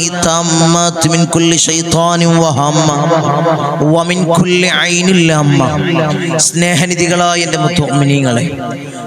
التامات من كل شيطان وهمة ومن كل عين لامة സ്നേഹനിധികളായ എൻ്റെ മുത്തോമിനിങ്ങളെ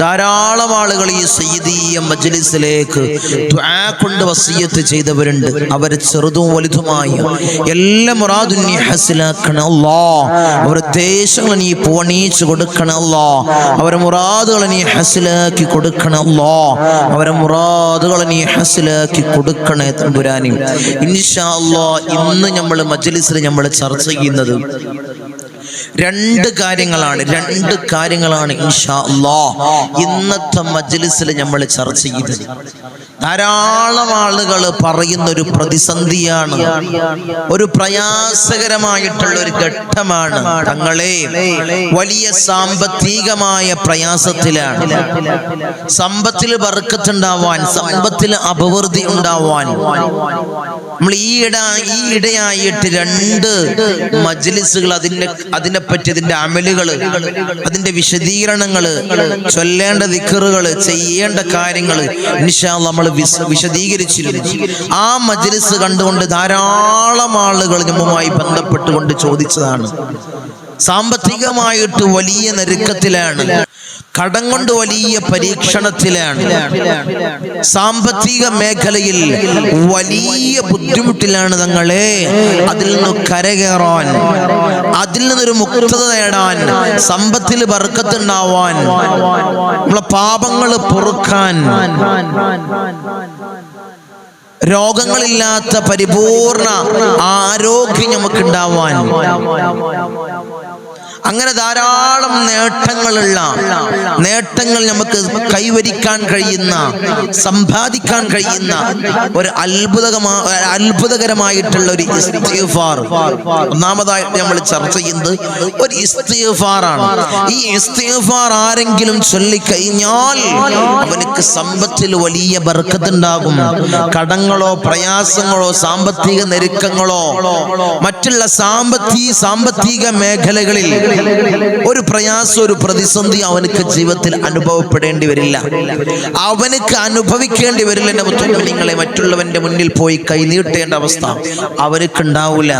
ധാരാളം ആളുകൾ ഈ സയ്യിദീയ മജ്ലിസിലേക്ക് കൊണ്ട് വസിയത്ത് ചെയ്തവരുണ്ട്. അവർ ചെറുതും വലുതുമായ. എല്ലാം മുറാദും നീ ഹസിലാക്കണം അല്ലാ അവരുടെ ദേശങ്ങൾ നീ പോണീച്ച് കൊടുക്കണല്ലോ അവരുടെ അവരെ മുറാദുകൾ നീ ഹസിലാക്കി കൊടുക്കണല്ലോ അവരുടെ അവരെ മുറാദുകൾ നീ ഹസിലാക്കി കൊടുക്കണേ തമ്പുരാനി. അല്ലാഹ് ഇന്ന് നമ്മൾ മജ്ലിസിൽ നമ്മൾ ചർച്ച ചെയ്യുന്നത് രണ്ട് കാര്യങ്ങളാണ് രണ്ട് കാര്യങ്ങളാണ് ഇൻഷാ അല്ലാ ഇന്നത്തെ മജ്ലിസിൽ നമ്മൾ ചർച്ച ചെയ്തത്. ധാരാളം ആളുകൾ പറയുന്ന ഒരു പ്രതിസന്ധിയാണ്. ഒരു പ്രയാസകരമായിട്ടുള്ള ഒരു ഘട്ടമാണ്. തങ്ങളെ വലിയ സാമ്പത്തികമായ പ്രയാസത്തിലാണ്. സമ്പത്തിൽ ബർക്കത്തുണ്ടാവാൻ സമ്പത്തിൽ അപവൃദ്ധി ഉണ്ടാവാൻ. നമ്മൾ ഈയിട ഈ ഇടയായിട്ട് രണ്ട് മജ്ലിസുകൾ അതിന്റെ അതിനെപ്പറ്റി അതിന്റെ അമലുകൾ അതിന്റെ വിശദീകരണങ്ങൾ ചൊല്ലേണ്ട ദിക്കറുകൾ ചെയ്യേണ്ട കാര്യങ്ങൾ നിശാ നമ്മൾ വിശദീകരിച്ചിരുന്നു. ആ മജ്ലിസ് കണ്ടുകൊണ്ട് ധാരാളം ആളുകൾ നമ്മുമായി ബന്ധപ്പെട്ടുകൊണ്ട് ചോദിച്ചതാണ്. സാമ്പത്തികമായിട്ട് വലിയ നെരുക്കത്തിലാണ് കടം കൊണ്ട് വലിയ പരീക്ഷണത്തിലാണ്. സാമ്പത്തിക മേഖലയിൽ വലിയ ബുദ്ധിമുട്ടിലാണ് തങ്ങളെ. അതിൽ നിന്ന് കരകേറാൻ അതിൽ നിന്നൊരു മുക്തത നേടാൻ സമ്പത്തിൽ വർക്കത്തുണ്ടാവാൻ നമ്മളെ പാപങ്ങൾ പൊറുക്കാൻ രോഗങ്ങളില്ലാത്ത പരിപൂർണ ആരോഗ്യം നമുക്ക് ഉണ്ടാവാൻ അങ്ങനെ ധാരാളം നേട്ടങ്ങളുള്ള നേട്ടങ്ങൾ നമുക്ക് കൈവരിക്കാൻ കഴിയുന്ന സമ്പാദിക്കാൻ കഴിയുന്ന ഒരു അത്ഭുതകമാ അത്ഭുതകരമായിട്ടുള്ള ഒരു ഇസ്തീഫാർ ഒന്നാമതായിട്ട് നമ്മൾ ചർച്ച ചെയ്യുന്നത് ഒരു ഇസ്തീഫാറാണ് ഈ ഇസ്തീഫാർ ആരെങ്കിലും ചൊല്ലിക്കഴിഞ്ഞാൽ അവനക്ക് സമ്പത്തിൽ വലിയ ബർക്കത്തുണ്ടാകും. കടങ്ങളോ പ്രയാസങ്ങളോ സാമ്പത്തിക ഞെരുക്കങ്ങളോ മറ്റുള്ള സാമ്പത്തിക സാമ്പത്തിക മേഖലകളിൽ ഒരു പ്രയാസം ഒരു പ്രതിസന്ധി അവനക്ക് ജീവിതത്തിൽ അനുഭവപ്പെടേണ്ടി വരില്ല. അവനക്ക് അനുഭവിക്കേണ്ടി വരില്ല. എന്റെ നിങ്ങളെ മറ്റുള്ളവന്റെ മുന്നിൽ പോയി കൈനീട്ടേണ്ട അവസ്ഥ അവനക്ക് ഉണ്ടാവൂല.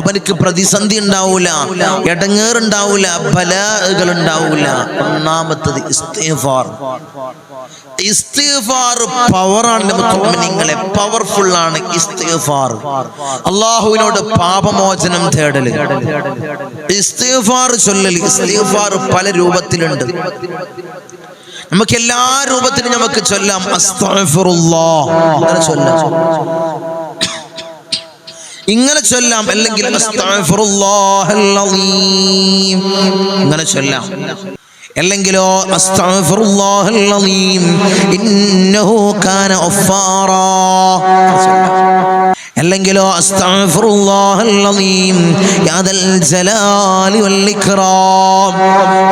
അവനക്ക് പ്രതിസന്ധി ഉണ്ടാവൂല. ഇടങ്ങേറുണ്ടാവൂല ബലകൾ ഉണ്ടാവൂല. ഒന്നാമത്തത് ഇസ്തിഫാർ. പവറാണ് പവർഫുൾ ആണ് അള്ളാഹുവിനോട് പാപമോചനം തേടൽ. ഇസ്തിഫാർ ചൊല്ലൽ പല രൂപത്തിലുണ്ട്. നമുക്ക് എല്ലാ രൂപത്തിലും നമുക്ക് ചൊല്ലാം. അങ്ങനെ ചൊല്ലാം. ഇങ്ങനെ ചൊല്ലാം. അല്ലെങ്കിൽ ഇങ്ങനെ ചൊല്ലാം. അല്ലെങ്കിലോ അസ്തഗ്ഫിറുല്ലാഹൽ അലീം ഇന്നഹു കാന ഗഫാറാ. അല്ലെങ്കിലോ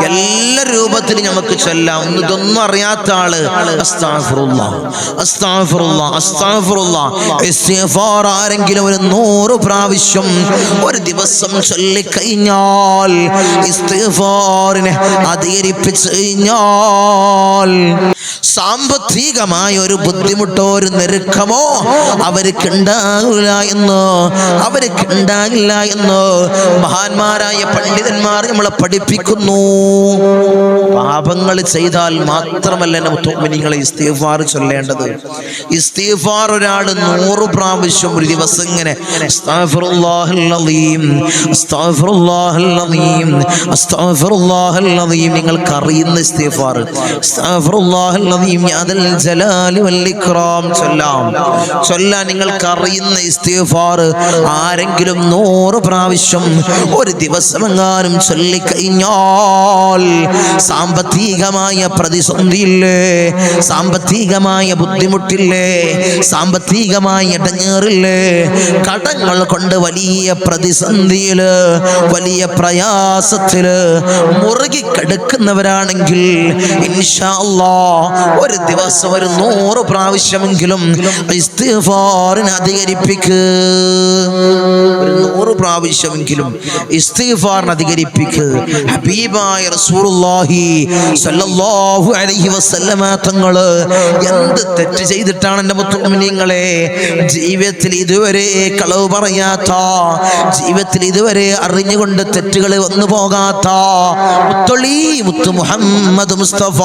എല്ലാ രൂപത്തിലും നമുക്ക് ചൊല്ലാം. ഒന്ന് ഇതൊന്നും അറിയാത്ത ആൾ ആരെങ്കിലും ഒരു നൂറ് പ്രാവശ്യം ഒരു ദിവസം ചൊല്ലിക്കഴിഞ്ഞാൽ അധികരിപ്പിച്ച് കഴിഞ്ഞാൽ സാമ്പത്തികമായ ഒരു ബുദ്ധിമുട്ടോ ഒരു നെരുക്കമോ അവർക്ക് ഉണ്ടാകില്ല എന്നോ? അവർക്ക് ഉണ്ടാകില്ല എന്നോ? മഹാന്മാരായ പണ്ഡിതന്മാർ നമ്മളെ പഠിപ്പിക്കുന്നു. പാപങ്ങൾ ചെയ്താൽ മാത്രമല്ല നിങ്ങളെ ഇസ്തീഫാർ ചൊല്ലേണ്ടത്. ഇസ്തീഫാർ ഒരാൾ നൂറ് പ്രാവശ്യം ഒരു ദിവസം ഇങ്ങനെ. നിങ്ങൾക്ക് അറിയുന്ന ഇസ്തീഫാർ ചൊല്ലാം. ചൊല്ലാൻ നിങ്ങൾക്ക് അറിയുന്ന ഇസ്തീഫാർ ആരെങ്കിലും നൂറ് പ്രാവശ്യം ഒരു ദിവസമെങ്ങാനും ചൊല്ലിക്കഴിഞ്ഞാൽ സാമ്പത്തികമായ പ്രതിസന്ധിയില്ലേ? സാമ്പത്തികമായ ബുദ്ധിമുട്ടില്ലേ? സാമ്പത്തികമായ ഇടങ്ങേറില്ലേ? കടങ്ങൾ കൊണ്ട് വലിയ പ്രതിസന്ധിയിൽ വലിയ പ്രയാസത്തിൽ മുറുകിക്കെടുക്കുന്നവരാണെങ്കിൽ ഒരു ദിവസം ഒരു നൂറ് പ്രാവശ്യമെങ്കിലും ഇസ്തിഗ്ഫാറിന് അധികരിപ്പിക്ക്. ഒരു നൂറ് പ്രാവശ്യമെങ്കിലും ഇസ്തീഫാറിന് അധികരിപ്പിക്ക്. ഹബീബായ റസൂലുള്ളാഹി സല്ലല്ലാഹു അലൈഹി വസല്ലമ തങ്ങൾ എന്ത് തെറ്റ് ചെയ്തിട്ടാണ് എന്റെ മുത്തുമിനിങ്ങളെ ജീവിതത്തിൽ ഇതുവരെ കളവ് പറയാത്ത ജീവിതത്തിൽ ഇതുവരെ അറിഞ്ഞുകൊണ്ട് തെറ്റുകൾ വന്നു പോകാത്ത മുത്തൊളി മുത്തു മുഹമ്മദ് മുസ്തഫ.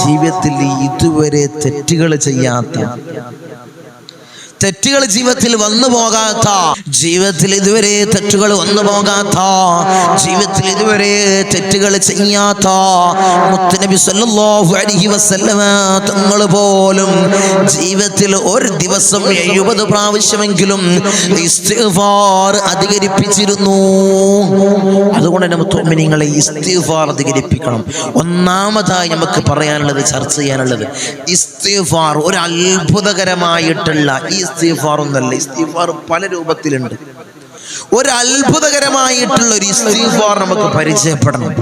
ജീവിതത്തിൽ ഇതുവരെ തെറ്റുകൾ ചെയ്യാത്ത തെറ്റുകൾ ജീവിതത്തിൽ വന്നു പോകാത്ത ജീവിതത്തിൽ ഇതുവരെ തെറ്റുകൾ വന്നു പോകാത്ത ജീവിതത്തിൽ ഇതുവരെ തെറ്റുകൾ ചെയ്യാത്ത മുത്തനബി സല്ലല്ലാഹു അലൈഹി വസല്ലമ തങ്ങൾ പോലും ജീവിതത്തിൽ ഒരു ദിവസം എഴുപത് പ്രാവശ്യമെങ്കിലും ഇസ്തിഗ്ഫാർ അധികരിപ്പിച്ചിരുന്നു. അതുകൊണ്ട് തന്നെ മുത്തുമിനിങ്ങളെ ഇസ്തിഗ്ഫാർ അധികരിപ്പിക്കണം. ഒന്നാമതായി നമുക്ക് പറയാനുള്ളത് ചർച്ച ചെയ്യാനുള്ളത് ഇസ്തിഗ്ഫാർ ഒരു അത്ഭുതകരമായിട്ടുള്ള ഈ ഇസ്തിഗ്ഫാർ ഒന്നല്ല ഇസ്തിഗ്ഫാർ പല രൂപത്തിലുണ്ട്. ഒരു അത്ഭുതകരമായിട്ടുള്ള ഒരു ഇസ്തീഫാർ നമുക്ക് പരിചയപ്പെടണം.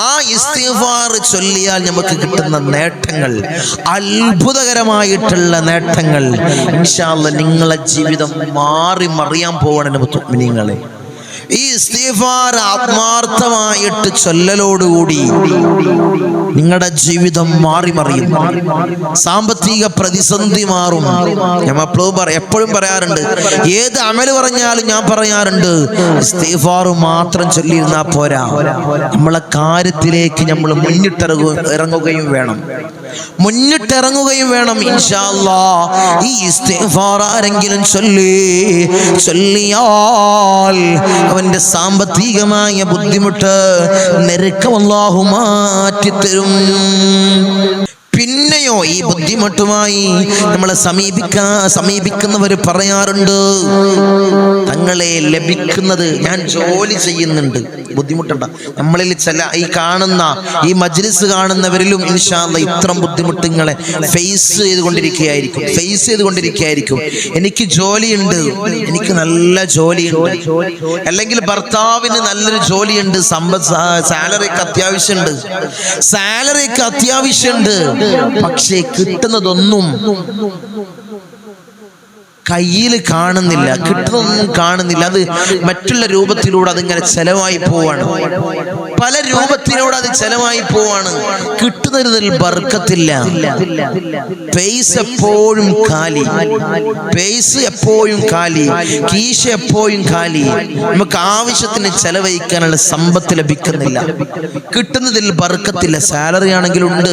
ആ ഇസ്തീഫാർ ചൊല്ലിയാൽ നമുക്ക് കിട്ടുന്ന നേട്ടങ്ങൾ അത്ഭുതകരമായിട്ടുള്ള നേട്ടങ്ങൾ ഇൻഷാ അല്ലാ നിങ്ങളെ ജീവിതം മാറി മറിയാൻ പോവാണ് മുത്തുമിനിങ്ങളെ. ഈ ഇസ്തിഗ്ഫാർ ആത്മാർത്ഥമായിട്ട് ചൊല്ലലോടുകൂടി നിങ്ങളുടെ ജീവിതം മാറി മറിയും സാമ്പത്തിക പ്രതിസന്ധി മാറും. ഞാൻ എപ്പോഴും എപ്പോഴും പറയാറുണ്ട് ഏത് അമൽ പറഞ്ഞാലും ഞാൻ പറയാറുണ്ട് ഇസ്തിഗ്ഫാർ മാത്രം ചൊല്ലിയിരുന്നാ പോരാ. നമ്മളെ കാര്യത്തിലേക്ക് നമ്മൾ മുന്നിട്ടിറങ്ങുകയും വേണം. മുന്നിട്ടിറങ്ങുകയും വേണം ഇൻഷാ അല്ലാ ഈ ഇസ്തിഗ്ഫാർ ആരെങ്കിലും ചൊല്ലി ചൊല്ലിയാൽ അവന്റെ സാമ്പത്തികമായ ബുദ്ധിമുട്ട് നെരുക്കം അല്ലാഹു മാറ്റിത്തരും. പിന്നെയോ ഈ ബുദ്ധിമുട്ടുമായി നമ്മളെ സമീപിക്കാ സമീപിക്കുന്നവർ പറയാറുണ്ട്. തങ്ങളെ ലഭിക്കുന്നത് ഞാൻ ജോലി ചെയ്യുന്നുണ്ട്. ബുദ്ധിമുട്ടുണ്ട. നമ്മളിൽ ചില ഈ കാണുന്ന ഈ മജ്ലിസ് കാണുന്നവരിലും ഇൻഷാല്ല ഇത്തരം ബുദ്ധിമുട്ടുകളെ ഫേസ് ചെയ്തുകൊണ്ടിരിക്കുകയായിരിക്കും. ഫേസ് ചെയ്തുകൊണ്ടിരിക്കുകയായിരിക്കും. എനിക്ക് ജോലിയുണ്ട്. എനിക്ക് നല്ല ജോലിയുണ്ട്. അല്ലെങ്കിൽ ഭർത്താവിന് നല്ലൊരു ജോലിയുണ്ട്. സമ്പ സാലറിക്ക് അത്യാവശ്യമുണ്ട്. സാലറിക്ക് അത്യാവശ്യമുണ്ട്. പക്ഷേ കിട്ടുന്നതൊന്നും കയ്യിൽ കാണുന്നില്ല. കിട്ടുന്നതൊന്നും കാണുന്നില്ല. അത് മറ്റുള്ള രൂപത്തിലൂടെ അതിങ്ങനെ ചെലവായി പോവാണ്. പല രൂപത്തിനോട് അത് ചെലവായി പോവാണ്. കിട്ടുന്നതിൽ ബർക്കത്തില്ല. പേസ് എപ്പോഴും കാലി. പേസ് എപ്പോഴും കാലി. കീശ എപ്പോഴും കാലി. നമുക്ക് ആവശ്യത്തിന് ചെലവഴിക്കാനുള്ള സമ്പത്ത് ലഭിക്കുന്നില്ല. കിട്ടുന്നതിൽ ബർക്കത്തില്ല. സാലറി ആണെങ്കിലുണ്ട്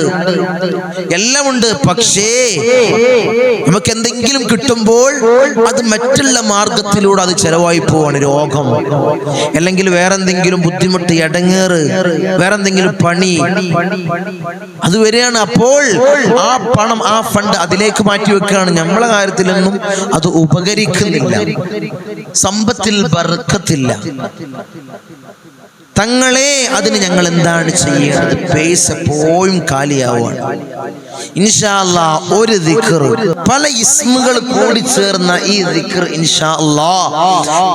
എല്ലാം ഉണ്ട്. പക്ഷേ നമുക്ക് എന്തെങ്കിലും കിട്ടുമ്പോൾ അത് മറ്റുള്ള മാർഗത്തിലൂടെ അത് ചെലവായി പോവാണ് രോഗം. അല്ലെങ്കിൽ വേറെന്തെങ്കിലും ബുദ്ധിമുട്ട് ഇടങ്ങേറ് വേറെന്തെങ്കിലും പണി. അത് വരികയാണ് അപ്പോൾ ആ പണം ആ ഫണ്ട് അതിലേക്ക് മാറ്റി വെക്കുകയാണ്. നമ്മളെ കാര്യത്തിലൊന്നും അത് ഉപകരിക്കുന്നില്ല. സമ്പത്തിൽ ബർക്കത്തില്ല. തങ്ങളെ അതിന് ഞങ്ങൾ എന്താണ് ചെയ്യേണ്ടത്? പേസ് എപ്പോഴും കാലിയാവുകയാണ് ഇൻഷാ അല്ലാ ഒരു ദിക്കർ പല ഇസ്മുകൾ കൂടി ചേർന്ന ഈ ദിക്കർ ഇൻഷാ അല്ലാ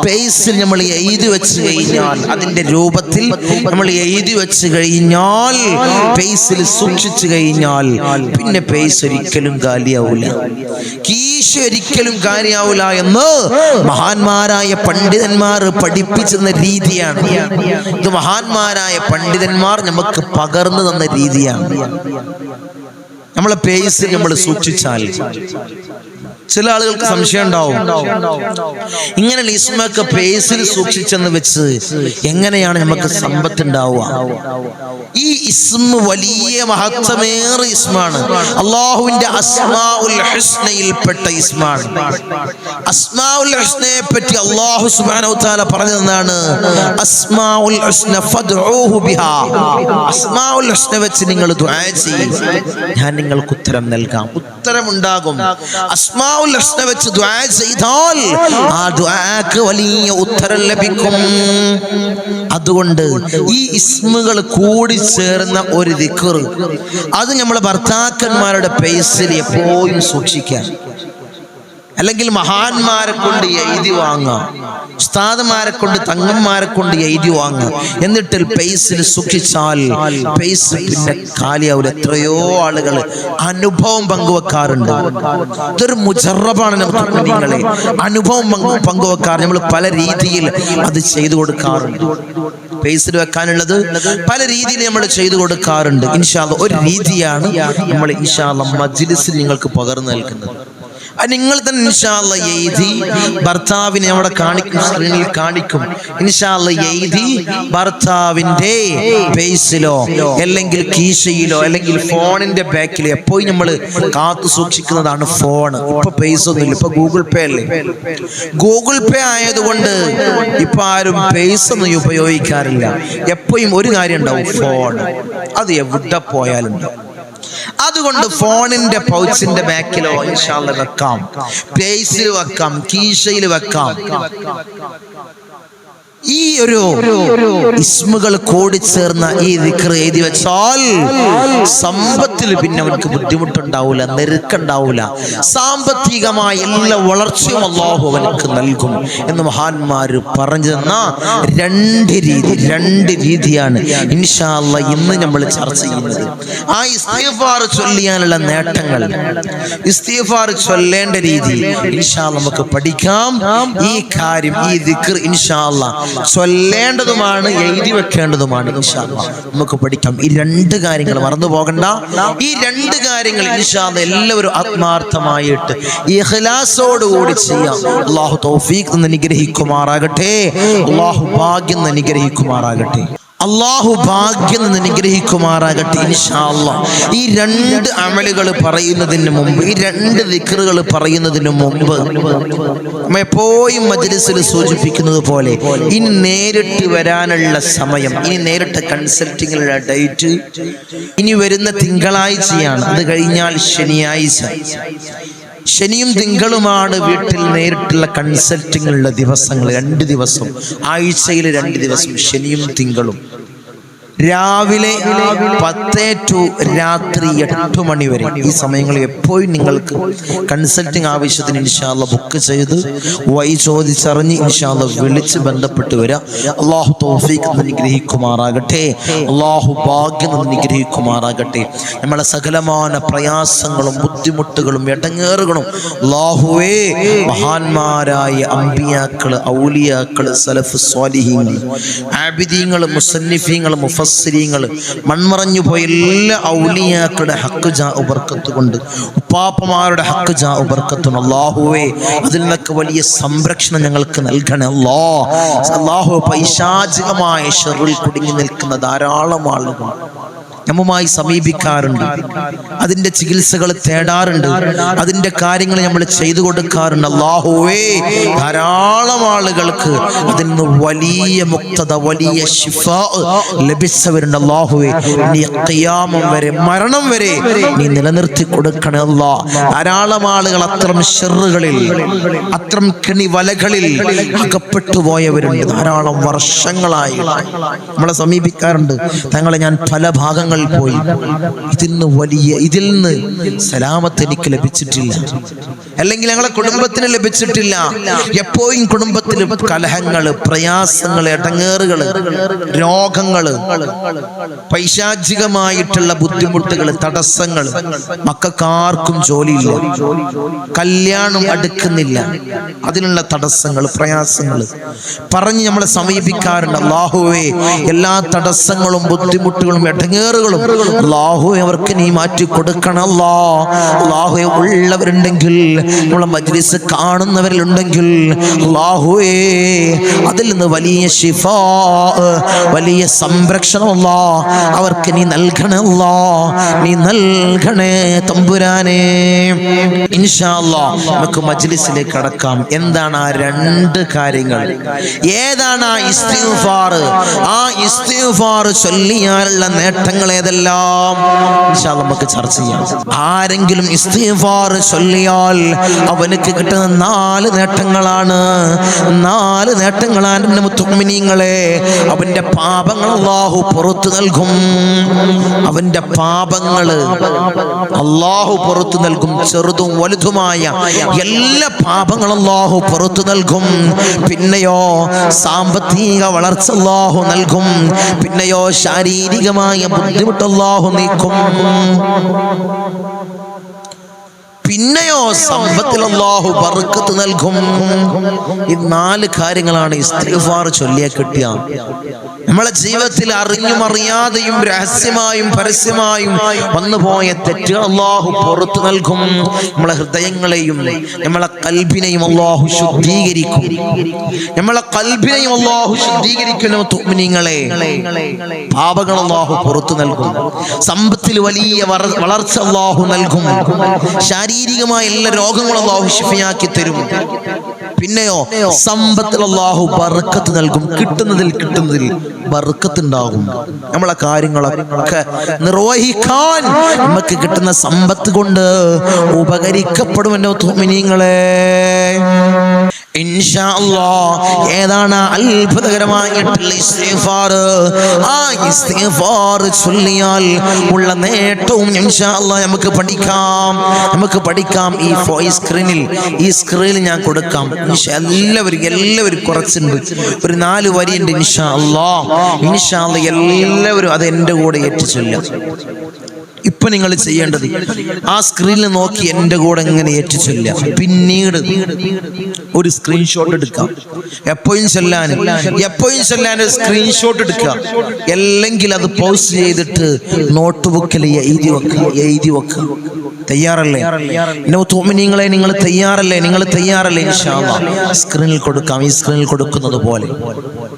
പേസിൽ നമ്മൾ എഴുതി വെച്ച് കഴിഞ്ഞാൽ അതിന്റെ രൂപത്തിൽ നമ്മൾ എഴുതി വെച്ച് കഴിഞ്ഞാൽ പേസിൽ സൂക്ഷിച്ചു കഴിഞ്ഞാൽ പിന്നെ പേസ് ഒരിക്കലും കാലിയാവൂല. കീശ ഒരിക്കലും കാലിയാവൂല എന്ന് മഹാന്മാരായ പണ്ഡിതന്മാർ പഠിപ്പിച്ചെന്ന രീതിയാണ്. ഇത് മഹാന്മാരായ പണ്ഡിതന്മാർ നമുക്ക് പകർന്നു തന്ന രീതിയാണ്. നമ്മളെ പേസ് നമ്മൾ സൂക്ഷിച്ചാൽ ചില ആളുകൾക്ക് സംശയം ഉണ്ടാവും. ഇങ്ങനെ ലിസ്മൊക്കെ പേസിൽ സൂക്ഷിച്ചെന്ന് വെച്ച് എങ്ങനെയാണ് നമുക്ക് സമ്പത്ത് ഉണ്ടാവുക? ഈ ഇസ്മ വലിയ മഹത്വമേറെ ഇസ്മാണ്. അള്ളാഹുവിന്റെ അസ്മാഉൽ ഇസ്മാണ്. അസ്മാഉൽ ഹുസ്നയെ പറ്റി അള്ളാഹു സുബ്ഹാനഹു തആല തന്നാണ് അസ്മാഉൽ ഹുസ്ന ബിഹാ. അസ്മാഉൽ ഹുസ്ന വെച്ച് നിങ്ങൾ ദുആ ചെയ്യും. ഞാൻ നിങ്ങൾക്ക് ഉത്തരം നൽകാം. ഉത്തരം ഉണ്ടാകും അസ്മാഉൽ ഹുസ്ന വെച്ച് ദുആ ചെയ്താൽ ആ ദ്വാക്ക് വലിയ ഉത്തരം ലഭിക്കും. അതുകൊണ്ട് ഈ ഇസ്മുകൾ കൂടി ചേർന്ന ഒരു ദിക്ർ അത് നമ്മൾ ഭർത്താക്കന്മാരുടെ പേസിൽ എപ്പോഴും സൂക്ഷിക്കാൻ അല്ലെങ്കിൽ മഹാന്മാരെ കൊണ്ട് എഴുതി വാങ്ങാം ഉസ്താദന്മാരെ കൊണ്ട് തങ്ങന്മാരെ കൊണ്ട് എഴുതി വാങ്ങുക. എന്നിട്ട് പേസിൽ സൂക്ഷിച്ചാൽ പേസ് പിന്നെ കാലിയാവൂല. എത്രയോ ആളുകൾ അനുഭവം പങ്കുവെക്കാറുണ്ട്. ഇതൊരു മുജറബാണ് നമുക്ക് നിങ്ങളെ അനുഭവം പങ്കു പങ്കുവെക്കാറ്. നമ്മൾ പല രീതിയിൽ അത് ചെയ്തു കൊടുക്കാറുണ്ട്. പേസിൽ വെക്കാനുള്ളത് പല രീതിയിൽ നമ്മൾ ചെയ്തു കൊടുക്കാറുണ്ട്. ഇൻഷാല്ല ഒരു രീതിയാണ് നമ്മൾ ഇൻഷാല്ല മജ്ലിസിൽ നിങ്ങൾക്ക് പകർന്നു നൽകുന്നത്. നിങ്ങൾ തന്നെ ഇൻഷാല്ല എഴുതി ഭർത്താവിനെ അവിടെ കാണിക്കും സ്ക്രീനിൽ കാണിക്കും. ഇൻഷാല്ല എഴുതി ഭർത്താവിന്റെ ഫേസിലോ അല്ലെങ്കിൽ കീശയിലോ അല്ലെങ്കിൽ ഫോണിന്റെ ബാക്കിലോ എപ്പോഴും നമ്മൾ കാത്തു സൂക്ഷിക്കുന്നതാണ് ഫോൺ ഇപ്പൊ പേസ് ഒന്നുമില്ല ഇപ്പൊ ഗൂഗിൾ പേ അല്ലേ? ഗൂഗിൾ പേ ആയതുകൊണ്ട് ഇപ്പൊ ആരും പേസ് ഒന്നും ഉപയോഗിക്കാറില്ല. എപ്പോഴും ഒരു കാര്യം ഉണ്ടാവും ഫോൺ അത് എവിടെ പോയാലും ഉണ്ടാവും. അതുകൊണ്ട് ഫോണിന്റെ പൗച്ചിന്റെ ബാക്കിലോ ഇൻഷാല്ല വെക്കാം. പേസിൽ വെക്കാം കീശയിൽ വെക്കാം. ഈ ഒരു ഇസ്മുകൾ കൂടി ചേർന്ന ഈ ദിക്ർ എഴുതി വെച്ചാൽ സമ്പത്തിൽ പിന്നെ അവർക്ക് ബുദ്ധിമുട്ടുണ്ടാവൂല നെരുക്കുണ്ടാവൂല സാമ്പത്തികമായ എല്ലാ വളർച്ചയും അള്ളാഹു അവനക്ക് നൽകും എന്ന് മഹാന്മാർ പറഞ്ഞു തന്ന രണ്ട് രീതി രണ്ട് രീതിയാണ് ഇൻഷാല്ല ഇന്ന് നമ്മൾ ചർച്ച ചെയ്യുന്നത്. ആ ഇസ്തീഫാർ ചൊല്ലിയാനുള്ള നേട്ടങ്ങൾ ഇസ്തീഫാർ ചൊല്ലേണ്ട രീതി ഇൻഷാ നമുക്ക് പഠിക്കാം. ഈ കാര്യം ഈ ദിക്ർ ഇൻഷാല്ല ചൊല്ലേണ്ടതുമാണ് എഴുതി വെക്കേണ്ടതുമാണ്. നമുക്ക് പഠിക്കാം. ഈ രണ്ട് കാര്യങ്ങൾ മറന്നു പോകണ്ട. ഈ രണ്ട് കാര്യങ്ങൾ ഇൻഷാദ് എല്ലാവരും ആത്മാർത്ഥമായിട്ട് ഇഖ്ലാസോടുകൂടി ചെയ്യാം. അള്ളാഹു തൗഫീഖ് നിന്ന് അനുഗ്രഹിക്കുമാറാകട്ടെ. അള്ളാഹു ഭാഗ്യം നിന്ന് അനുഗ്രഹിക്കുമാറാകട്ടെ. അള്ളാഹു ഭാഗ്യം നിന്ന് നിഗ്രഹിക്കുമാറാകട്ടെ ഇൻഷാ അല്ലാ. ഈ രണ്ട് അമലുകൾ പറയുന്നതിന് മുമ്പ് ഈ രണ്ട് ദിക്കറുകൾ പറയുന്നതിന് മുമ്പ് നമ്മൾ എപ്പോഴും മജ്ലിസിൽ സൂചിപ്പിക്കുന്നത് പോലെ ഇനി നേരിട്ട് വരാനുള്ള സമയം ഇനി നേരിട്ട് കൺസൾട്ടിങ്ങിനുള്ള ഡേറ്റ് ഇനി വരുന്ന തിങ്കളാഴ്ചയാണ് അത് കഴിഞ്ഞാൽ ശനിയാഴ്ച ശനിയും തിങ്കളുമാണ് വീട്ടിൽ നേരിട്ടുള്ള കൺസൾട്ടിങ്ങുള്ള ദിവസങ്ങൾ. രണ്ട് ദിവസം. ആഴ്ചയിൽ രണ്ട് ദിവസം ശനിയും തിങ്കളും. രാവിലെ പത്ത് ടു രാത്രി എട്ട് മണി വരെ. ഈ സമയങ്ങളിൽ എപ്പോഴും നിങ്ങൾക്ക് കൺസൾട്ടിങ് ആവശ്യത്തിന് ഇൻഷാല്ല ബുക്ക് ചെയ്ത് വൈ ചോദിച്ചറിഞ്ഞ് ഇൻഷാല്ല വിളിച്ച് ബന്ധപ്പെട്ട് വരിക അള്ളാഹു തോഫീക്ക് അനുഗ്രഹിക്കുമാറാകട്ടെ. അള്ളാഹു ഭാഗ്യം അനുഗ്രഹിക്കുമാറാകട്ടെ. നമ്മളെ സകലമാന പ്രയാസങ്ങളും ബുദ്ധിമുട്ടുകളും ഇടങ്ങേറുകളും അള്ളാഹുവേ മഹാന്മാരായ അമ്പിയാക്കൾ ഔലിയാക്കൾ സലഫ് സ്വാലിഹീങ്ങൾ ആബിദീങ്ങൾ മുസന്നിഫീങ്ങൾ മുഫസ്സിരീങ്ങൾ മൺമറഞ്ഞു പോയ എല്ലാ ഔലിയാക്കളുടെ ഹക്ക് ജാ ഉബർക്കത്ത് കൊണ്ട് ഉപ്പാപ്പമാരുടെ ഹക്ക് ജാ ഉബർക്കത്തും അള്ളാഹുവേ അതിൽ നിന്നൊക്കെ വലിയ സംരക്ഷണം ഞങ്ങൾക്ക് നൽകണേ. അല്ലാ അള്ളാഹു പൈശാചികമായ ഷെറിൽ കുടുങ്ങി നിൽക്കുന്ന ധാരാളം ആളുകൾ. നമ്മുമായി സമീപിക്കാറുണ്ട്. അതിന്റെ ചികിത്സകൾ തേടാറുണ്ട്. അതിന്റെ കാര്യങ്ങൾ നമ്മൾ ചെയ്തു കൊടുക്കാറുണ്ട്. അള്ളാഹുവേ ധാരാളം ആളുകൾക്ക് അതിൽ നിന്ന് വലിയ മുക്തത വലിയ ശിഫ ലഭിച്ചവരുണ്ട്. അള്ളാഹുവേ നീ ഖിയാമം വരെ മരണം വരെ നീ നിലനിർത്തി കൊടുക്കണേ അല്ലാ. ധാരാളം ആളുകൾ അത്രം ഷെറുകളിൽ അത്രം കെണി വലകളിൽ അകപ്പെട്ടു പോയവരുണ്ട്. ധാരാളം വർഷങ്ങളായി നമ്മളെ സമീപിക്കാറുണ്ട്. തങ്ങളെ ഞാൻ പല ഭാഗങ്ങളിൽ പോയി. ഇതിൽ നിന്ന് വലിയ ഇതിൽ നിന്ന് സലാമത്ത് എനിക്ക് ലഭിച്ചിട്ടില്ല. അല്ലെങ്കിൽ ഞങ്ങളെ കുടുംബത്തിന് ലഭിച്ചിട്ടില്ല. എപ്പോഴും കുടുംബത്തിൽ കലഹങ്ങൾ പ്രയാസങ്ങൾ ഇടങ്ങേറുകൾ രോഗങ്ങൾ പൈശാചികമായിട്ടുള്ള ബുദ്ധിമുട്ടുകൾ തടസ്സങ്ങൾ മക്കാർക്കും ജോലിയില്ല. കല്യാണം അടുക്കുന്നില്ല. അതിനുള്ള തടസ്സങ്ങൾ പ്രയാസങ്ങൾ പറഞ്ഞ് നമ്മളെ സമീപിക്കാറുണ്ട്. അള്ളാഹുവേ എല്ലാ തടസ്സങ്ങളും ബുദ്ധിമുട്ടുകളും ഇടങ്ങേറുകളും ഇടങ്ങേറുകളും അള്ളാഹു അവർക്ക് നീ മാറ്റി കൊടുക്കണല്ലോ അള്ളാഹു ഉള്ളവരുണ്ടെങ്കിൽ നമ്മളെ മജ്ലിസ് കാണുന്നവരിലുണ്ടെങ്കിൽ അള്ളാഹുവേ അതിൽ നിന്ന് വലിയ ഷിഫ വലിയ സംരക്ഷണമല്ല അവർക്ക് നീ നൽകണമല്ല നീ നൽകണേ തമ്പുരാനേ. ഇൻഷാ അല്ലാ നമുക്ക് മജ്ലിസിലേക്ക് കടക്കാം. എന്താണ് ആ രണ്ട് കാര്യങ്ങൾ? ഏതാണ് ആ ഇസ്തിഗ്ഫാർ? ആ ഇസ്തിഗ്ഫാർ ചൊല്ലിയാലുള്ള നേട്ടങ്ങൾ ഏതെല്ലാം നമുക്ക് ചർച്ച ചെയ്യാം. ആരെങ്കിലും ഇസ്തീഫാർ ചൊല്ലിയാൽ അവനക്ക് കിട്ടുന്ന നാല് നേട്ടങ്ങളാണ്. നാല് നേട്ടങ്ങളാണ് എന്റെ മുത്തുമിനിങ്ങളെ പാപങ്ങൾ അള്ളാഹു പുറത്തു നൽകും. അവന്റെ പാപങ്ങൾ അള്ളാഹു പുറത്തു നൽകും. ചെറുതും വലുതുമായ എല്ലാ പാപങ്ങളും അള്ളാഹു പുറത്തു നൽകും. പിന്നെയോ സാമ്പത്തിക വളർച്ച അള്ളാഹു നൽകും. പിന്നെയോ ശാരീരികമായ ബുദ്ധിമുട്ട് അള്ളാഹു നീക്കും പിന്നെയോ സമ്പത്തിൽ അള്ളാഹു ബർക്കത്ത് നൽകും. ഈ നാല് കാര്യങ്ങളാണ് ഈ ഇസ്തിഗ്ഫാർ ചൊല്ലിയ കിട്ടിയ. നമ്മളെ ജീവിതത്തിൽ അറിഞ്ഞും അറിയാതെയും രഹസ്യമായും പരസ്യമായും വന്നുപോയ തെറ്റുകൾ അള്ളാഹു പുറത്തു നൽകും. നമ്മളെ ഹൃദയങ്ങളെയും നമ്മളെ കൽബിനെയും അള്ളാഹു ശുദ്ധീകരിക്കും. നമ്മളെ കൽബിനെയും അള്ളാഹു ശുദ്ധീകരിക്കുന്ന തുമ്മിനിങ്ങളെ പാപങ്ങൾ അള്ളാഹു പുറത്തു നൽകും. സമ്പത്തിൽ വലിയ വളർച്ച അള്ളാഹു നൽകും. ശാരീരികമായ എല്ലാ രോഗങ്ങളും അല്ലാഹു ശിഫയാക്കി തരും. പിന്നെയോ സമ്പത്തിൽ അല്ലാഹു ബർക്കത്ത് നൽകും. കിട്ടുന്നതിൽ കിട്ടുന്നതിൽ ബർക്കത്ത് ഉണ്ടാകും നമ്മളെ കാര്യങ്ങളൊക്കെ നിർവഹിക്കാൻ നമുക്ക് കിട്ടുന്ന സമ്പത്ത് കൊണ്ട് ഉപകരിക്കപ്പെടുമെന്നോ തോമിനിങ്ങളെ ഇൻഷാ അല്ലാ ഏതാണ് അത്ഭുതകരമായിട്ടുള്ള ഇസ്തിഗ്ഫാർ? ആ ഇസ്തിഗ്ഫാർ ചൊല്ലിയാൽ ഉള്ള നേട്ടവും നമുക്ക് പഠിക്കാം. നമുക്ക് പഠിക്കാം ഈ വോയിസ് സ്ക്രീനിൽ. ഈ സ്ക്രീനിൽ ഞാൻ കൊടുക്കാം. എല്ലാവരും എല്ലാവരും കുറച്ചുണ്ട്. ഒരു നാല് വരിയുണ്ട് ഇൻഷാ അല്ലാ. ഇൻഷാ അല്ലാ എല്ലാവരും അത് എന്റെ കൂടെ ഏറ്റു ചൊല്ലാം ഇപ്പൊ നിങ്ങൾ ചെയ്യേണ്ടത്. ആ സ്ക്രീനിൽ നോക്കി എന്റെ കൂടെ ഇങ്ങനെ ഏറ്റിച്ചൊല്ല പിന്നീട് ഒരു സ്ക്രീൻഷോട്ട് എടുക്കാം. എപ്പോഴും ചെല്ലാൻ എപ്പോഴും ചെല്ലാൻ ഒരു സ്ക്രീൻഷോട്ട് എടുക്കുക. അല്ലെങ്കിൽ അത് പോസ്റ്റ് ചെയ്തിട്ട് നോട്ട് ബുക്കിൽ എഴുതി വെക്കുക എഴുതി വെക്കുക തയ്യാറല്ലേ? നിങ്ങളെ നിങ്ങൾ തയ്യാറല്ലേ? നിങ്ങൾ തയ്യാറല്ലേ ഇൻഷാല്ല സ്ക്രീനിൽ കൊടുക്കാം. ഈ സ്ക്രീനിൽ കൊടുക്കുന്നത് പോലെ.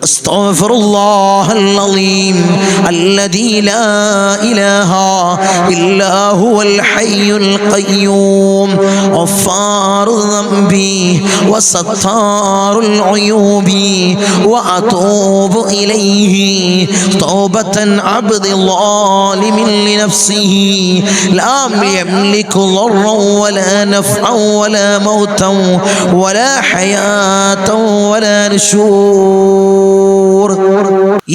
അസ്തഗ്ഫിറുല്ലാഹൽ അലീം അല്ലദീ ലാ ഇലാഹ إلا هو الحي القيوم غفار الذنب وستار العيوب وأتوب إليه توبة عبد ظالم لنفسه لا يملك ضرا ولا نفعا ولا موتا ولا حياة ولا نشور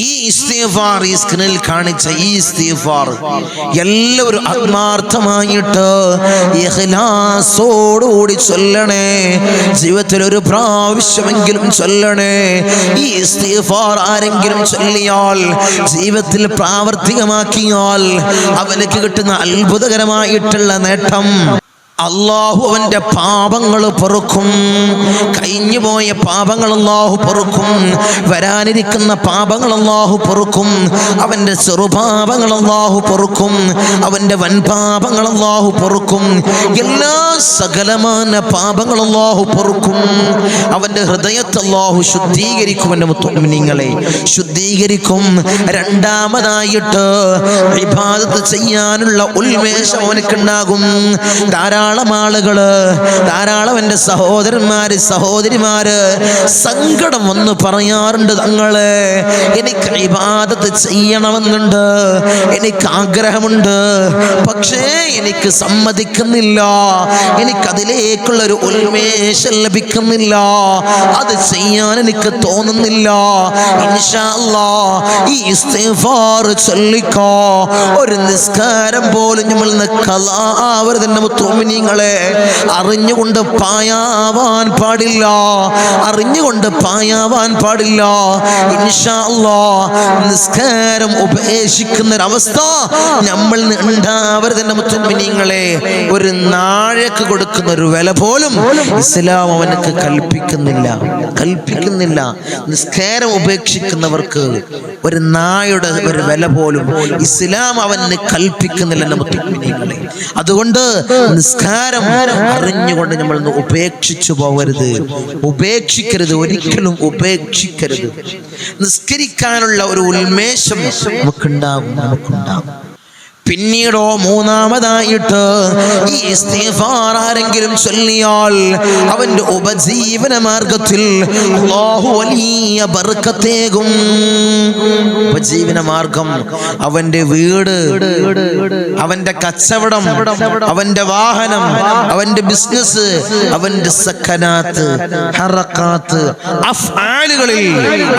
ഈ ഇസ്തിഗ്ഫാർ ഈ സ്ക്രീനിൽ കാണിച്ച ഈ ഇസ്തിഗ്ഫാർ എല്ലാവരും ആത്മാർത്ഥമായിട്ട് ഇഹ്ലാസോടുകൂടി ചൊല്ലണേ. ജീവിതത്തിൽ ഒരു പ്രാവശ്യമെങ്കിലും ചൊല്ലണേ. ഈ ഇസ്തിഗ്ഫാർ ആരെങ്കിലും ചൊല്ലിയാൽ ജീവിതത്തിൽ പ്രാവർത്തികമാക്കിയാൽ അവനക്ക് കിട്ടുന്ന അത്ഭുതകരമായിട്ടുള്ള നേട്ടം അള്ളാഹു അവന്റെ പാപങ്ങൾ പൊറുക്കും. കഴിഞ്ഞു പോയ പാപങ്ങൾ അള്ളാഹു പൊറുക്കും. വരാനിരിക്കുന്ന പാപങ്ങൾ അള്ളാഹു പൊറുക്കും. അവന്റെ ചെറുപാപങ്ങൾ അള്ളാഹു പൊറുക്കും. അവന്റെ വൻപാപങ്ങൾ അള്ളാഹു പൊറുക്കും. എല്ലാ സകലമാന പാപങ്ങൾ അള്ളാഹു പൊറുക്കും. അവന്റെ ഹൃദയത്തെ അള്ളാഹു ശുദ്ധീകരിക്കും എന്റെ മുത്തുമിനിങ്ങളെ ശുദ്ധീകരിക്കും. രണ്ടാമതായിട്ട് വിഭാഗത്ത് ചെയ്യാനുള്ള ഉന്മേഷം അവനക്കുണ്ടാകും. ധാരാളം ആളുകൾ ധാരാളം എന്റെ സഹോദരന്മാര് സഹോദരിമാര് സങ്കടം വന്ന് പറയാറുണ്ട് തങ്ങളെ. എനിക്ക് ഇബാദത്ത് ചെയ്യണമെന്നുണ്ട്. എനിക്ക് ആഗ്രഹമുണ്ട്. പക്ഷേ എനിക്ക് സമ്മതിക്കുന്നില്ല. എനിക്ക് അതിലേക്കുള്ള ഒരു ഉന്മേഷം ലഭിക്കുന്നില്ല. അത് ചെയ്യാൻ എനിക്ക് തോന്നുന്നില്ല. ഈ ചൊല്ലിക്കോ. ഒരു നിസ്കാരം പോലും നമ്മൾ കലാവരുത് തന്നെ തോമിനിങ്ങളെ അറിഞ്ഞുകൊണ്ട് പായാവാൻ പാടില്ല. അറിഞ്ഞുകൊണ്ട് പായാവാൻ പാടില്ല. നിസ്കാരം ഉപേക്ഷിക്കുന്ന ഒരവസ്ഥ നമ്മൾ ഉണ്ടാവരുത് എന്റെ മുത്തുമിനിങ്ങളെ ഒരു നാഴക്ക് കൊടുക്കുന്ന ഒരു വില പോലും ഇസ്ലാം അവനക്ക് കൽപ്പിക്കുന്നില്ല. കൽപ്പിക്കുന്നില്ല. നിസ്കാരം ഉപേക്ഷിക്കുന്നവർക്ക് ഒരു നായുടെ ഒരു വില പോലും ഇസ്ലാം അവന് കൽപ്പിക്കുന്നില്ല മുഅ്മിനീങ്ങളെ. അതുകൊണ്ട് നിസ്കാരം അറിഞ്ഞുകൊണ്ട് നമ്മൾ ഉപേക്ഷിച്ചു പോകരുത്. ഉപേക്ഷിക്കരുത്. ഒരിക്കലും ഉപേക്ഷിക്കരുത്. നിസ്കരിക്കാനുള്ള ഒരു ഉന്മേഷം നമുക്കുണ്ടാകും നമുക്കുണ്ടാകും പിന്നീടോ മൂന്നാമതായിട്ട് ഈ ഇസ്തിഗ്ഫാർ ആരെങ്കിലും ചൊല്ലിയാൽ അവന്റെ ഉപജീവന മാർഗത്തിൽ അല്ലാഹു വലിയ ബർക്കത്തേകും. ഉപജീവന മാർഗം അവന്റെ വീട് അവന്റെ കച്ചവടം അവന്റെ വാഹനം അവന്റെ ബിസിനസ് അവന്റെ സക്കനാത്ത് ഹറക്കാത്ത് അഫ്ആലുകളിൽ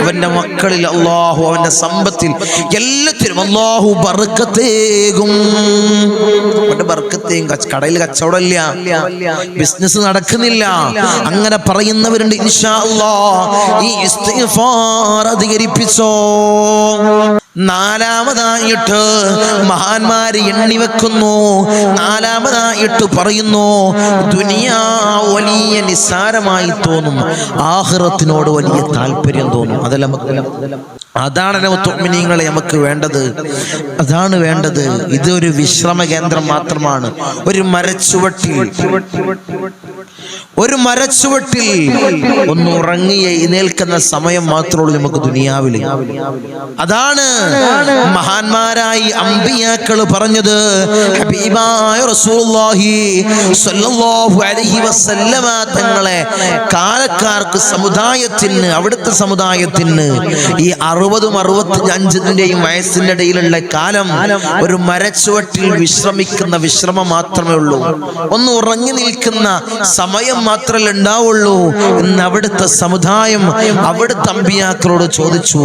അവന്റെ മക്കളിൽ അള്ളാഹു അവന്റെ സമ്പത്തിൽ എല്ലാത്തിലും അള്ളാഹു ബർക്കത്തേകും. അവന്റെ ബർക്കത്തെയും കടയിൽ കച്ചവടമില്ല. ബിസിനസ് നടക്കുന്നില്ല. അങ്ങനെ പറയുന്നവരുണ്ട് ഈ അധികരിപ്പിച്ചോ. നാലാമതായിട്ട് മഹാന്മാര് എണ്ണി വെക്കുന്നു. നാലാമതായിട്ട് പറയുന്നു ദുനിയാ വലിയ നിസ്സാരമായി തോന്നുന്നു. ആഹ്റത്തിനോട് വലിയ താല്പര്യം തോന്നുന്നു. അതല്ല അതാണ് മുത്തുമിനിങ്ങളെ നമുക്ക് വേണ്ടത്. അതാണ് വേണ്ടത്. ഇതൊരു വിശ്രമ കേന്ദ്രം മാത്രമാണ്. ഒരു മരച്ചുവട്ടിൽ. ഒരു മരച്ചുവട്ടിൽ ഒന്ന് ഉറങ്ങി എഴുന്നേൽക്കുന്ന സമയം മാത്രമുള്ളൂ നമുക്ക് ദുനിയാവിൽ അതാണ് മഹാന്മാരായി അമ്പിയാക്കൾ പറഞ്ഞത്. തങ്ങളെ കാലക്കാർക്ക് സമുദായത്തിന് അവിടുത്തെ സമുദായത്തിന് ഈ അറുപതും അറുപത്തി അഞ്ചിന്റെയും വയസ്സിന്റെ ഇടയിലുള്ള കാലം ഒരു മരച്ചുവട്ടിൽ വിശ്രമിക്കുന്ന വിശ്രമം മാത്രമേ ഉള്ളൂ. ഒന്ന് ഉറങ്ങി നിൽക്കുന്ന സമയം മാത്രമേ ഉണ്ടാവുള്ളൂ. എന്ന് അവിടുത്തെ സമുദായം അവിടുത്തെ അമ്പിയാക്കളോട് ചോദിച്ചു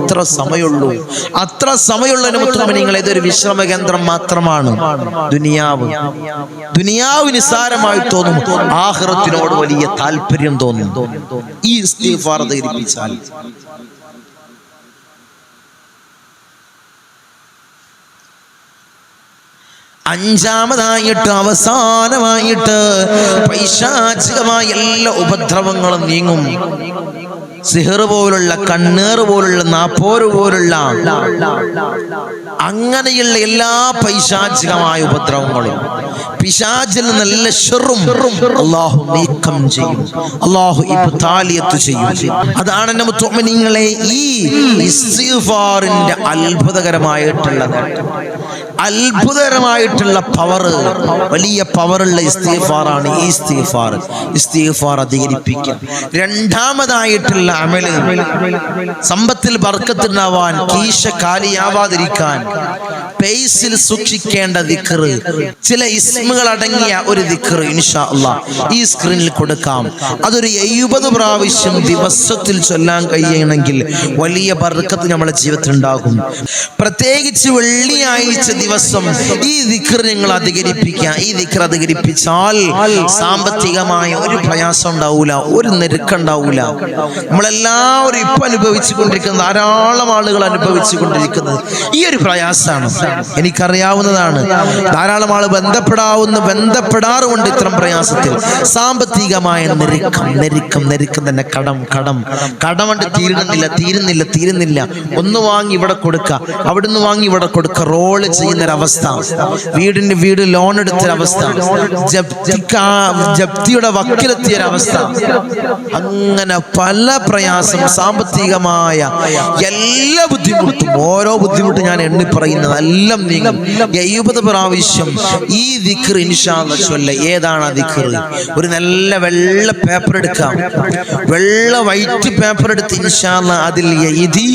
ഇത്ര സമയമുള്ളൂ. അത്ര സമയമുള്ള നിങ്ങൾ ഇതൊരു വിശ്രമ കേന്ദ്രം മാത്രമാണ്. ദുനിയാവ്. ദുനിയാവ് സാരമായി തോന്നും. ആഹ്റത്തിനോട് വലിയ താല്പര്യം തോന്നും. ഈ ഇസ്തിഗ്ഫാർ ധരിപ്പിച്ചാൽ അഞ്ചാമതായിട്ട് അവസാനമായിട്ട് പൈശാചികമായ എല്ലാ ഉപദ്രവങ്ങളും നീങ്ങും. സിഹർ പോലുള്ള കണ്ണേറ് പോലുള്ള നാപ്പോര് പോലുള്ള അങ്ങനെയുള്ള എല്ലാ പൈശാചികമായ ഉപദ്രവങ്ങളും. പിശാചിൽ നല്ല ഷെറും അള്ളാഹു നീക്കം ചെയ്യും. അള്ളാഹു താലിയത്ത് ചെയ്യും. അതാണ് നിങ്ങളെ ഈ ഇസ്തിഗ്ഫാറിന്റെ അത്ഭുതകരമായിട്ടുള്ള പവർ വലിയ പവറുള്ള ഇസ്തീഫാറാണ് ഈ ഇസ്തിഗ്ഫാർ. ഇസ്തീഫാർ അധികരിപ്പിക്കുക. രണ്ടാമതായിട്ടുള്ള അമൽ സമ്പത്തിൽ വർക്കത്തിനാവാൻ കീശ കാലിയാവാതിരിക്കാൻ പേസിൽ സൂക്ഷിക്കേണ്ട ദിക്ർ ചില ഇസ്മുകൾ അടങ്ങിയ ഒരു ദിക്ർ ഇൻഷാ അല്ല ഈ സ്ക്രീനിൽ കൊടുക്കാം. അതൊരു എഴുപത് പ്രാവശ്യം ദിവസത്തിൽ ചൊല്ലാൻ കഴിയണമെങ്കിൽ വലിയ ബർക്കത്ത് നമ്മുടെ ജീവിതത്തിൽ ഉണ്ടാകും. പ്രത്യേകിച്ച് വെള്ളിയാഴ്ച ദിവസം ഈ ദിക്കർ നിങ്ങൾ അധികരിപ്പിക്കുക. ഈ ദിക്കർ അധികരിപ്പിച്ചാൽ സാമ്പത്തികമായ ഒരു പ്രയാസം ഉണ്ടാവൂല ഒരു നെരുക്കുണ്ടാവൂല നമ്മളെല്ലാവരും ഇപ്പൊ അനുഭവിച്ചു കൊണ്ടിരിക്കുന്ന ധാരാളം ആളുകൾ അനുഭവിച്ചു കൊണ്ടിരിക്കുന്നത് ഈ ഒരു പ്രയാസമാണ്. എനിക്കറിയാവുന്നതാണ് ധാരാളം ആൾ ബന്ധപ്പെടാവുന്ന ബന്ധപ്പെടാറുമുണ്ട് ഇത്തരം പ്രയാസത്തിൽ. സാമ്പത്തികമായ നെരുക്കം നെരുക്കം നെരുക്കം തന്നെ കടം കടം. കടം കണ്ട് തീരുന്നില്ല തീരുന്നില്ല തീരുന്നില്ല. ഒന്ന് വാങ്ങി ഇവിടെ കൊടുക്കുക അവിടുന്ന് വാങ്ങി ഇവിടെ കൊടുക്കുക റോൾ ചെയ്യുന്നൊരവസ്ഥ വീടിന്റെ വീട് ലോൺ എടുത്തൊരവസ്ഥ ജപ്തിയുടെ വക്കിലെത്തിയൊരവസ്ഥ അങ്ങനെ പല പ്രയാസം സാമ്പത്തികമായ എല്ലാ ബുദ്ധിമുട്ടും. ഓരോ ബുദ്ധിമുട്ടും ഞാൻ എണ്ണി പറയുന്നത് എല്ലാം നീങ്ങും. എഴുപത് പ്രാവശ്യം ഈ ദിക്ർ ഇൻഷാല്ല ചൊല്ല. ഏതാണ് ആ ദിക്ർ ഒരു നല്ല വെള്ള പേപ്പർ എടുക്കാം. വെള്ള വൈറ്റ് പേപ്പർ എടുത്ത് ഇൻഷാല്ല അതിൽ എഴുതി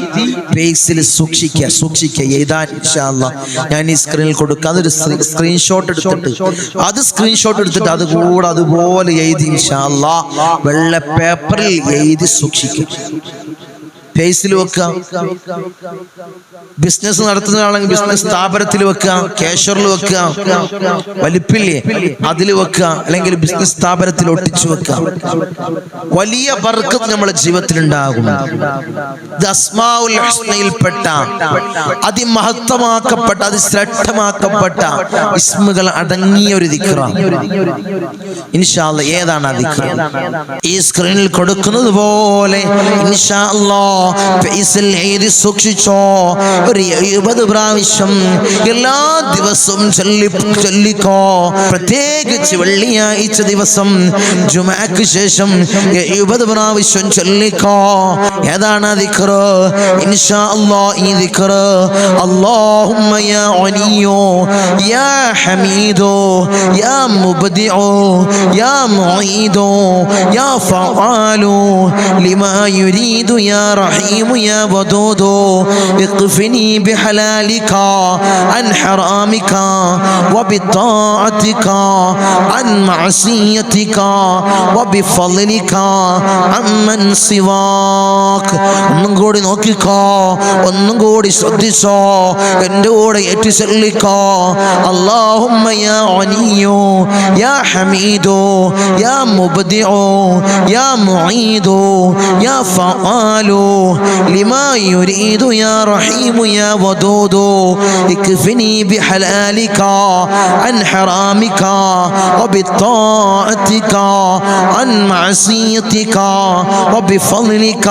പേസിൽ സൂക്ഷിക്കുക. സൂക്ഷിക്കുക. എഴുതാൻ ഇൻഷാല്ല ഞാൻ ഈ സ്ക്രീനിൽ കൊടുക്കുക. അതൊരു സ്ക്രീൻഷോട്ട് എടുത്തിട്ട്. അത് സ്ക്രീൻഷോട്ട് എടുത്തിട്ട് അത് കൂടെ അതുപോലെ എഴുതി വെള്ള പേപ്പറിൽ എഴുതി സൂക്ഷിക്കും. ഫേസിൽ വെക്കുക. ബിസിനസ് നടത്തുന്ന ആളെങ്കിൽ ബിസിനസ് സ്ഥാപനത്തിൽ വെക്കുക. കേഷറിൽ വെക്കുക. വലിപ്പില്ലേ? അതിൽ വെക്കുക. അല്ലെങ്കിൽ ബിസിനസ് സ്ഥാപനത്തിൽ ഒട്ടിച്ചു വെക്കുക. വലിയ ബർക്കത്ത് നമ്മുടെ ജീവിതത്തിൽ ഉണ്ടാകും ഇത് അസ്മാഉൽ ഹുസ്നയിൽപ്പെട്ട അതിമഹത്വമാക്കപ്പെട്ട അതിശ്രദ്ധമാക്കപ്പെട്ട ഇസ്മുകൾ അടങ്ങിയ ഒരു ഇൻഷാല്ല ഏതാണ് ആ ഈ സ്ക്രീനിൽ കൊടുക്കുന്നത് പോലെ ഇൻഷാല്ലോ ഫേസിൽ എഴുതി സൂക്ഷിച്ചോ ഒരു എഴുപത് പ്രാവശ്യം എല്ലാ ദിവസവും ചൊല്ലി ചൊല്ലിക്കോ പ്രത്യേകിച്ച് വെള്ളിയാഴ്ച ദിവസം ജുമാക്ക് ശേഷം എഴുപത് പ്രാവശ്യം ചൊല്ലിക്കോ ഏതാണ് ആ ദിക്ർ ഇൻഷാ അല്ലാ ഈ ദിക്ർ اللهم يا علي يا حميد يا مبدع يا معيد يا فعال لما يريد يا رحيم يا ودود اقفني بحلالك عن حرامك وبطاعتك عن معصيتك وبفضلك عمن سواك ഒന്നും കൂടി നോക്കിക്കോ ഒന്നും കൂടി ശ്രദ്ധിച്ചോ എൻ്റെ കൂടെ ഏറ്റു ചൊല്ലിക്കോ اللهم يا علي يا حميد يا مبدع يا معيد يا فعال لما يريد يا رحيم يا ودود اكفني بحلالك عن حرامك وبطاعتك عن معصيتك وبفضلك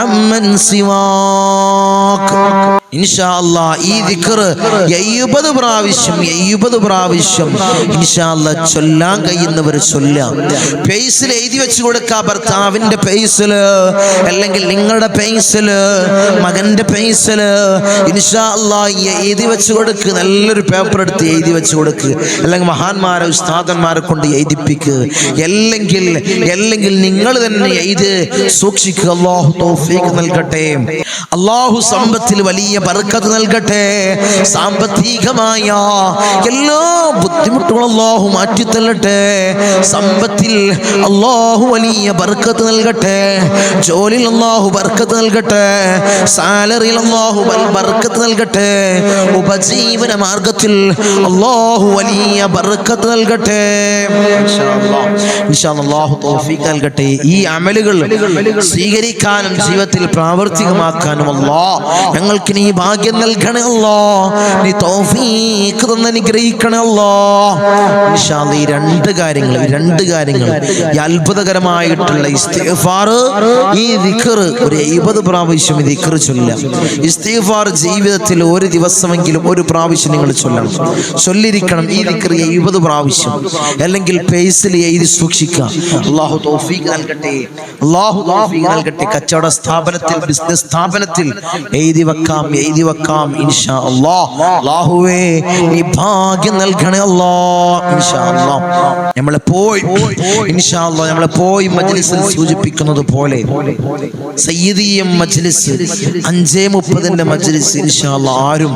عمن سواك. ഇൻഷാ അല്ലാ ഈ ദിക്ർ എഴുപത് പ്രാവശ്യം എഴുപത് പ്രാവശ്യം. ഇൻഷാ അല്ലാ ചൊല്ലാൻ കഴിയുന്നവർ ചൊല്ലാം. പേസിൽ എഴുതി വെച്ച് കൊടുക്കുക ഭർത്താവിന്റെ പേസിൽ അല്ലെങ്കിൽ നിങ്ങളുടെ പേസിൽ മകന്റെ പേസിൽ ഇൻഷാ അല്ലാ എഴുതി വെച്ച് കൊടുക്ക് നല്ലൊരു പേപ്പർ എടുത്ത് എഴുതി വെച്ച് കൊടുക്ക്. അല്ലെങ്കിൽ മഹാന്മാരെ ഉസ്താദന്മാരെ കൊണ്ട് എഴുതിപ്പിക്ക്. അല്ലെങ്കിൽ അല്ലെങ്കിൽ നിങ്ങൾ തന്നെ എഴുതി സൂക്ഷിക്കുക അള്ളാഹു തൗഫീഖ് നൽകട്ടെ. അള്ളാഹു സമ്പത്തിൽ വലിയ ബർക്കത്ത് നൽകട്ടെ. സാമ്പത്തികമായ എല്ലാ ബുദ്ധിമുട്ടുകളും അള്ളാഹു മാറ്റിത്തല്ലട്ടെ സമ്പത്തിൽ അള്ളാഹു വലിയ ബർക്കത്ത് നൽകട്ടെ. ജോലിയിൽ അള്ളാഹു ബർക്കത്ത് നൽകട്ടെ. സാലറിയിൽ അള്ളാഹു ബർക്കത്ത് നൽകട്ടെ. ഉപജീവന മാർഗത്തിൽ അള്ളാഹു വലിയ ബർക്കത്ത് നൽകട്ടെ. അള്ളാഹു തൗഫീഖ് നൽകട്ടെ. ഈ അമലുകൾ സ്വീകരിക്കാനും ജീവിതത്തിൽ പ്രാവർത്തികമാക്കാനും അല്ലാ ഞങ്ങൾക്ക് നീ ഭാഗ്യം നൽകണേ അല്ലാ നീ തോഫീക്ക് തന്നെ അനുഗ്രഹിക്കണല്ലോ ഈ രണ്ട് കാര്യങ്ങൾ രണ്ട് കാര്യങ്ങൾ ഈ അത്ഭുതകരമായിട്ടുള്ള ഇസ്തിഗ്ഫാർ ഈ ദിക്ർ ഒരു എഴുപത് പ്രാവശ്യം ഈ ദിക്ർ ചൊല്ലാം. ഇസ്തിഗ്ഫാർ ജീവിതത്തിൽ ഒരു ദിവസമെങ്കിലും ഒരു പ്രാവശ്യം നിങ്ങൾ ചൊല്ലണം. ചൊല്ലിരിക്കണം ഈ ദിക്കർ എഴുപത് പ്രാവശ്യം. അല്ലെങ്കിൽ പേസിൽ എഴുതി സൂക്ഷിക്കുക. അള്ളാഹു തോഫീക്ക് നൽകട്ടെ. അള്ളാഹു തോഫീക്ക് നൽകട്ടെ. കച്ചവട സ്ഥാപനത്തിൽ ബിസിനസ് സ്ഥാപനത്തിൽ എഴുതി വെക്കാം. എഴുതി വെക്കാം ഇൻഷാ അല്ലാ. അല്ലാഹുവേ നീ ഭാഗ്യം നൽകണേ അല്ലാ ഇൻഷാ അല്ലാ. നമ്മളെ പോയി ഇൻഷാ അല്ലാ നമ്മളെ പോയി മജ്ലിസിൽ സൂചിപ്പിക്കുന്നത് പോലെ. സയ്യിദിയം മജ്ലിസ് അഞ്ചേ മുപ്പതിന്റെ മജ്ലിസ് ഇൻഷാ അല്ലാ. ആരും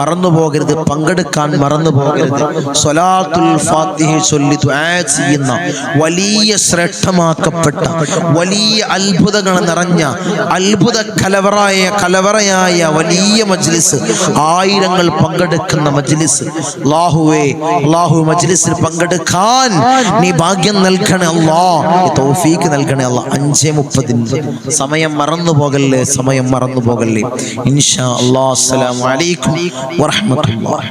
മറന്നു പോകരുത് പങ്കെടുക്കാൻ മറന്നു പോകരുത്. സ്വലാത്തുൽ ഫാത്തിഹ ചൊല്ലി ദുആ ചെയ്യുന്ന വലിയ ശ്രേഷ്ഠമാക്കപ്പെട്ട വലിയ അത്ഭുതങ്ങൾ നിറഞ്ഞ അത്ഭുത കലവറായ കലവറയായ വലിയ മജ്ലിസ്. ആയിരങ്ങൾ പങ്കെടുക്കുന്ന മജ്ലിസ്. അല്ലാഹുവേ അല്ലാഹു മജ്ലിസിൽ പങ്കെടുക്കാൻ നീ ഭാഗ്യം നൽകണേ അല്ലാ. തോഫീക്ക് നൽകണേ അല്ലാഹ് അഞ്ചേ മുപ്പതിന്. സമയം മറന്നു പോകല്ലേ? സമയം മറന്നു പോകല്ലേ? ഇൻഷാ അല്ലാ. അസ്സലാമു അലൈക്കും വറഹ്മത്തുള്ളാഹി.